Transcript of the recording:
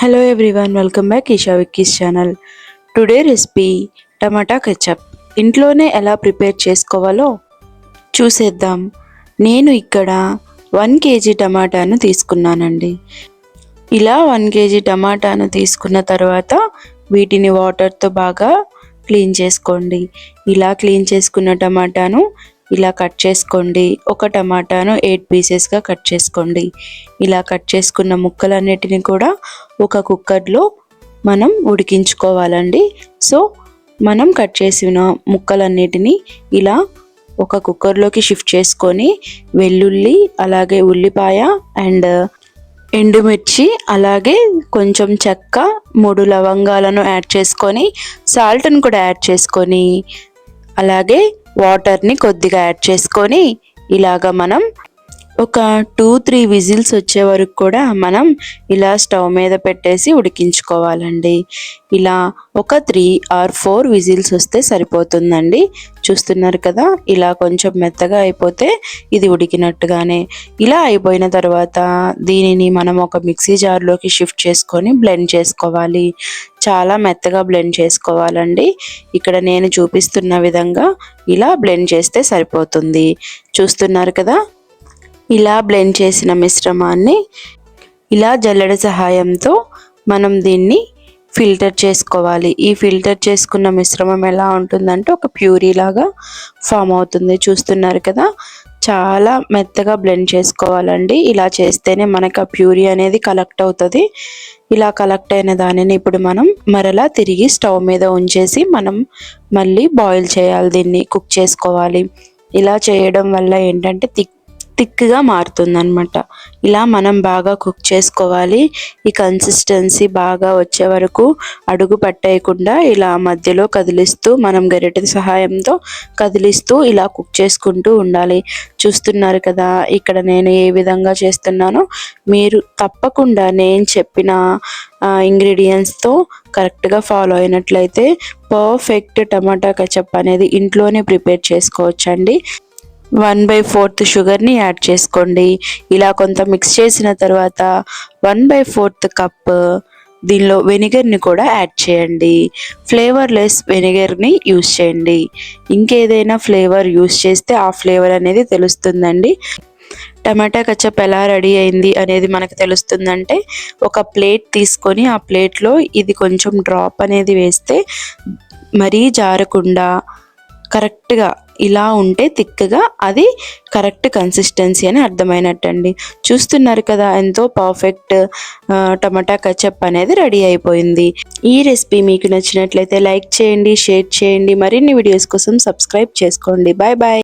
Hello everyone welcome back Eesha Vicky's channel today recipe tomato ketchup ఇంట్లోనే ఎలా prepare చేసుకోవాలో చూసేద్దాం. నేను ఇక్కడ వన్ కేజీ టమాటాను తీసుకున్నానండి. ఇలా వన్ కేజీ టమాటాను తీసుకున్న తర్వాత వీటిని వాటర్తో బాగా క్లీన్ చేసుకోండి. ఇలా క్లీన్ చేసుకున్న టమాటాను ఇలా కట్ చేసుకోండి. ఒక టమాటాను ఎయిట్ పీసెస్గా కట్ చేసుకోండి. ఇలా కట్ చేసుకున్న ముక్కలన్నిటిని కూడా ఒక కుక్కర్లో మనం ఉడికించుకోవాలండి. సో మనం కట్ చేసిన ముక్కలన్నిటిని ఇలా ఒక కుక్కర్లోకి షిఫ్ట్ చేసుకొని వెల్లుల్లి అలాగే ఉల్లిపాయ అండ్ ఎండుమిర్చి అలాగే కొంచెం చెక్క మూడు లవంగాలను యాడ్ చేసుకొని సాల్ట్ని కూడా యాడ్ చేసుకొని అలాగే వాటర్ని కొద్దిగా యాడ్ చేసుకొని ఇలాగ మనం ఒక టూ త్రీ విజిల్స్ వచ్చే వరకు కూడా మనం ఇలా స్టవ్ మీద పెట్టేసి ఉడికించుకోవాలండి. ఇలా ఒక త్రీ ఆర్ ఫోర్ విజిల్స్ వస్తే సరిపోతుందండి. చూస్తున్నారు కదా ఇలా కొంచెం మెత్తగా అయిపోతే ఇది ఉడికినట్టుగానే. ఇలా అయిపోయిన తర్వాత దీనిని మనం ఒక మిక్సీ జార్లోకి షిఫ్ట్ చేసుకొని బ్లెండ్ చేసుకోవాలి. చాలా మెత్తగా బ్లెండ్ చేసుకోవాలండి. ఇక్కడ నేను చూపిస్తున్న విధంగా ఇలా బ్లెండ్ చేస్తే సరిపోతుంది. చూస్తున్నారు కదా ఇలా బ్లెండ్ చేసిన మిశ్రమాన్ని ఇలా జల్లెడ సహాయంతో మనం దీన్ని ఫిల్టర్ చేసుకోవాలి. ఈ ఫిల్టర్ చేసుకున్న మిశ్రమం ఎలా ఉంటుందంటే ఒక ప్యూరీ లాగా ఫామ్ అవుతుంది. చూస్తున్నారు కదా? చాలా మెత్తగా బ్లెండ్ చేసుకోవాలండి. ఇలా చేస్తేనే మనకు ఆ ప్యూరీ అనేది కలెక్ట్ అవుతుంది. ఇలా కలెక్ట్ అయిన దానిని ఇప్పుడు మనం మరలా తిరిగి స్టవ్ మీద ఉంచేసి మనం మళ్ళీ బాయిల్ చేయాలి దీన్ని. కుక్ చేసుకోవాలి. ఇలా చేయడం వల్ల ఏంటంటే థిక్ థిక్గా మారుతుందనమాట ఇలా మనం బాగా కుక్ చేసుకోవాలి. ఈ కన్సిస్టెన్సీ బాగా వచ్చే వరకు అడుగు పట్టేయకుండా ఇలా మధ్యలో కదిలిస్తూ మనం గరిటె సహాయంతో కదిలిస్తూ ఇలా కుక్ చేసుకుంటూ ఉండాలి. చూస్తున్నారు కదా ఇక్కడ నేను ఏ విధంగా చేస్తున్నానో. మీరు తప్పకుండా నేను చెప్పిన ఇంగ్రీడియంట్స్తో కరెక్ట్గా ఫాలో అయినట్లయితే పర్ఫెక్ట్ టమాటా కచప్ అనేది ఇంట్లోనే ప్రిపేర్ చేసుకోవచ్చండి. వన్ బై ఫోర్త్ షుగర్ని యాడ్ చేసుకోండి. ఇలా కొంత మిక్స్ చేసిన తర్వాత వన్ బై ఫోర్త్ కప్ దీనిలో వెనిగర్ని కూడా యాడ్ చేయండి. ఫ్లేవర్లెస్ వెనిగర్ని యూస్ చేయండి. ఇంకేదైనా ఫ్లేవర్ యూస్ చేస్తే ఆ ఫ్లేవర్ అనేది తెలుస్తుందండి. టమాటా కచ్చప్ ఎలా రెడీ అయింది అనేది మనకు తెలుస్తుందంటే ఒక ప్లేట్ తీసుకొని ఆ ప్లేట్లో ఇది కొంచెం డ్రాప్ అనేది వేస్తే మరీ జారకుండా కరెక్ట్గా ఇలా ఉంటే థిక్గా అది కరెక్ట్ కన్సిస్టెన్సీ అని అర్థమైనట్టండి. చూస్తున్నారు కదా ఎంతో పర్ఫెక్ట్ టమాటా కచప్ అనేది రెడీ అయిపోయింది. ఈ రెసిపీ మీకు నచ్చినట్లయితే లైక్ చేయండి షేర్ చేయండి. మరిన్ని వీడియోస్ కోసం సబ్స్క్రైబ్ చేసుకోండి. Bye bye.